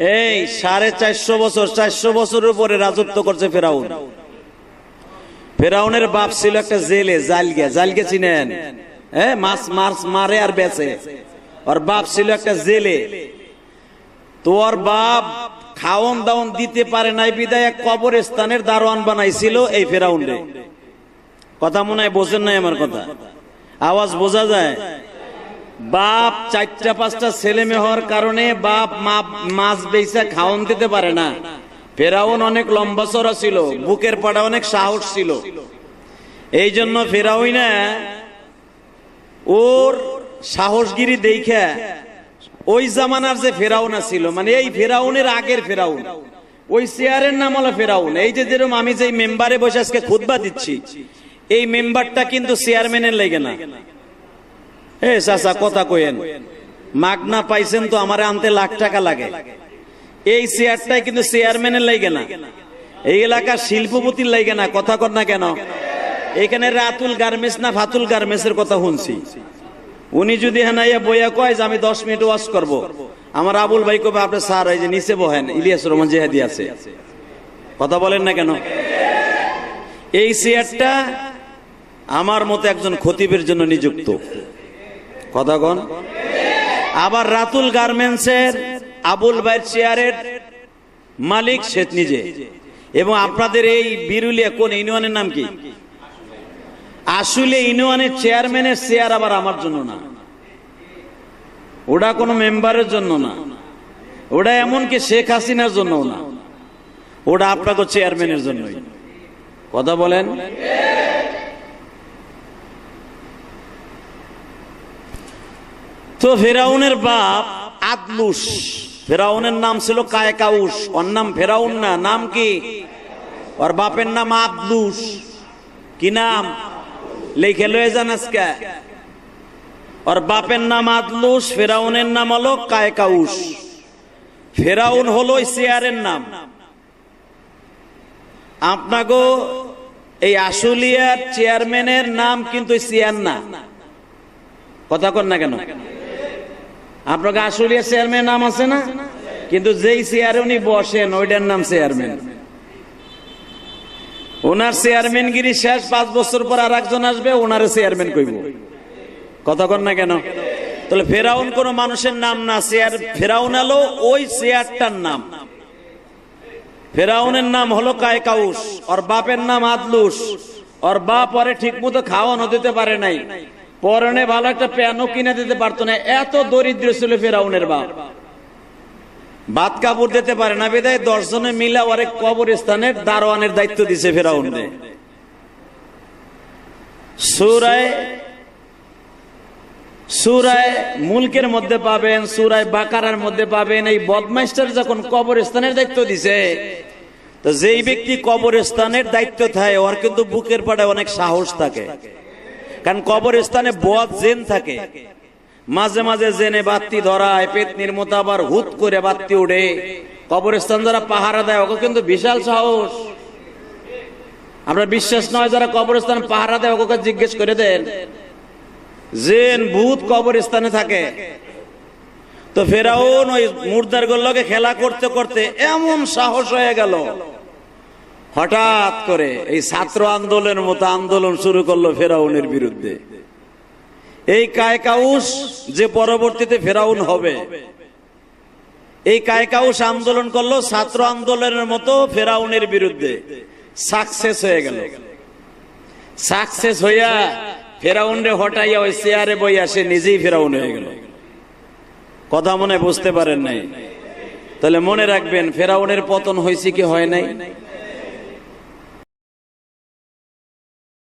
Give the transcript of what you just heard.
এই সাড়ে চারশো বছর, চারশো বছরের উপরে রাজত্ব করছে ফেরাউন। ফেরাউনের বাপ ছিল একটা জেলে, জালগে। জালগে চিনেন? হ্যাঁ মাছ মাছ মারে আর বেচে। ওর বাপ ছিল একটা জেলে। তোর বাপ খাওন দাওন দিতে পারে নাই, বিদায় এক কবরস্থানের দারোয়ান বানাইছিল এই ফেরাউন কথা মনে হয় বোঝেন নাই আমার কথা? আওয়াজ বোঝা যায়? বাপ চারটা পাঁচটা ছেলে মেয়ে হওয়ার কারণে বাপ মাছ বেচা খাওয়ান দিতে পারে না। ফেরাউন অনেক লম্বা চড়া ছিল, বুকের পাড়া অনেক সাহস ছিল। এই জন্য ফেরাউই না ওর সাহসগিরি দেখে ওই জামানার যে ফেরাউন ছিল মানে এই ফেরাউনের আগের ফেরাউন, ওই চেয়ারের নাম হলো ফেরাউন। এই যে যেরকম আমি যে মেম্বারে বসে আজকে খুদবা দিচ্ছি, এই মেম্বারটা কিন্তু চেয়ারম্যানের লেগে না। এ চাচা, কথা কইেন মাগনা পাইছেন তো আমারে আনতে লাখ টাকা লাগে। এই চেয়ারটাই কিন্তু চেয়ারম্যানের লাগে না। এই এলাকার শিল্পপতির লাগে না, কথা কর না কেন? এখানে রাতুল গার্মেন্টস না ফাতুল গার্মেন্টস এর কথা শুনছি। উনি যদি হেনাইয়া বইয়া কয় যে আমি দশ মিনিট ওয়াশ করব। আমার আবুল ভাই কবে আপনি স্যার, এই যে নিচে বহেন, ইলিয়াস রহমান জেহাদি আছে। কথা বলেন না কেন? এই চেয়ারটা আমার মতো একজন খতিবের জন্য নিযুক্ত। কথা আবার রাতুল গার্মেন্টসের আবুল ভাইয়ের চেয়ারের মালিক শেখ নিজে। এবং আপনাদের এই বিরুলিয়া কোন ইউনিয়নের নাম কি? আসলে ইউনিয়নের চেয়ারম্যানের চেয়ার আবার আমার জন্য না। ওটা কোনো মেম্বারের জন্য না। ওটা এমনকি শেখ হাসিনার জন্য না। ওটা আপনাকে চেয়ারম্যানের জন্যই। কথা বলেন? তো ফেরাউনের বাপ আদলুস ফেরাউনের নাম ছিল কায়কাউস ওর নাম ফেরাউন না, নাম কি? ওর বাপের নাম আবদুস কি নাম? লিখে লয়ে যান আজকে। ওর বাপের নাম আদলুস ফেরাউনের নাম হলো কায়কাউস ফেরাউন হলো ওই চেয়ারের নাম। আপনাকে এই আশুলিয়ার চেয়ারম্যানের নাম কিন্তু চেয়ার না। কথা কর না কেন? আপনাকে আশুলিয়া চেয়ারম্যান নাম আছে না? কিন্তু যেই চেয়ারে উনি বসেন, ওইটার নাম চেয়ারম্যান ওনার চেয়ারম্যানগিরি শেষ পাঁচ বছর পর আর একজন আসবে, ওনারে চেয়ারম্যান কইব। কর না কেন? তাহলে ফেরাউন কোন মানুষের নাম না চেয়ার ফেরাউন আলো ওই চেয়ারটার নাম। ফেরাউনের নাম হলো কায়কাউস, ওর বাপের নাম আদলুস। ওর বাপ পরে ঠিক মতো খাওয়ানো দিতে পারে নাই। পরনে ভালো একটা প্যানও কিনে দিতে পারতো না। এত দরিদ্র ছিল ফেরাউনের বাপ। ভাত কাপড় দিতে পারে না বিদায়, দশজনে মিলা ওরে কবরস্থানের দারোয়ানের দায়িত্ব দিছে ফেরাউন সুরায় সুরায় মুলকের মধ্যে পাবেন, সুরায় বাকারার মধ্যে পাবেন। এই বদমাইস্টার যখন কবরস্থানের দায়িত্ব দিছে, তো যেই ব্যক্তি কবরস্থানের দায়িত্ব থাকে, ওর কিন্তু বুকের পাড়ায় অনেক সাহস থাকে। কারণ কবরস্থানে বদ জেন থাকে। মাঝে মাঝে জেনে বাত্তি ধরায়, পেতনির মতো আবার হুত করে বাত্তি উঠে কবরস্থান যারা পাহারা দেয়, ওকে কিন্তু বিশাল সাহস। আমরা বিশ্বাস নয় যারা কবরস্থান পাহারা দেয়, ওকে জিজ্ঞেস করে দেন। জেন ভূত কবরস্থানে থাকে। তো ফেরাউন ওই মুর্দার গোল্লকে খেলা করতে করতে এমন সাহস হয়ে গেল। হঠাৎ করে এই ছাত্র আন্দোলনের মতো আন্দোলন শুরু করল ফেরাউনের বিরুদ্ধে। এই কায়কাউস যে পরবর্তীতে ফেরাউন হবে, এই কায়কাউস আন্দোলন করল ছাত্র আন্দোলনের মতো ফেরাউনের বিরুদ্ধে। সাকসেস হয়ে গেল। সাকসেস হইয়া ফেরাউন রে হটাইয়া ওই চেয়ারে বইয়া সে নিজেই ফেরাউন হয়ে গেল। কথা মনে বুঝতে পারেন নাই? তাহলে মনে রাখবেন, ফেরাউনের পতন হয়েছে কি হয় নাই?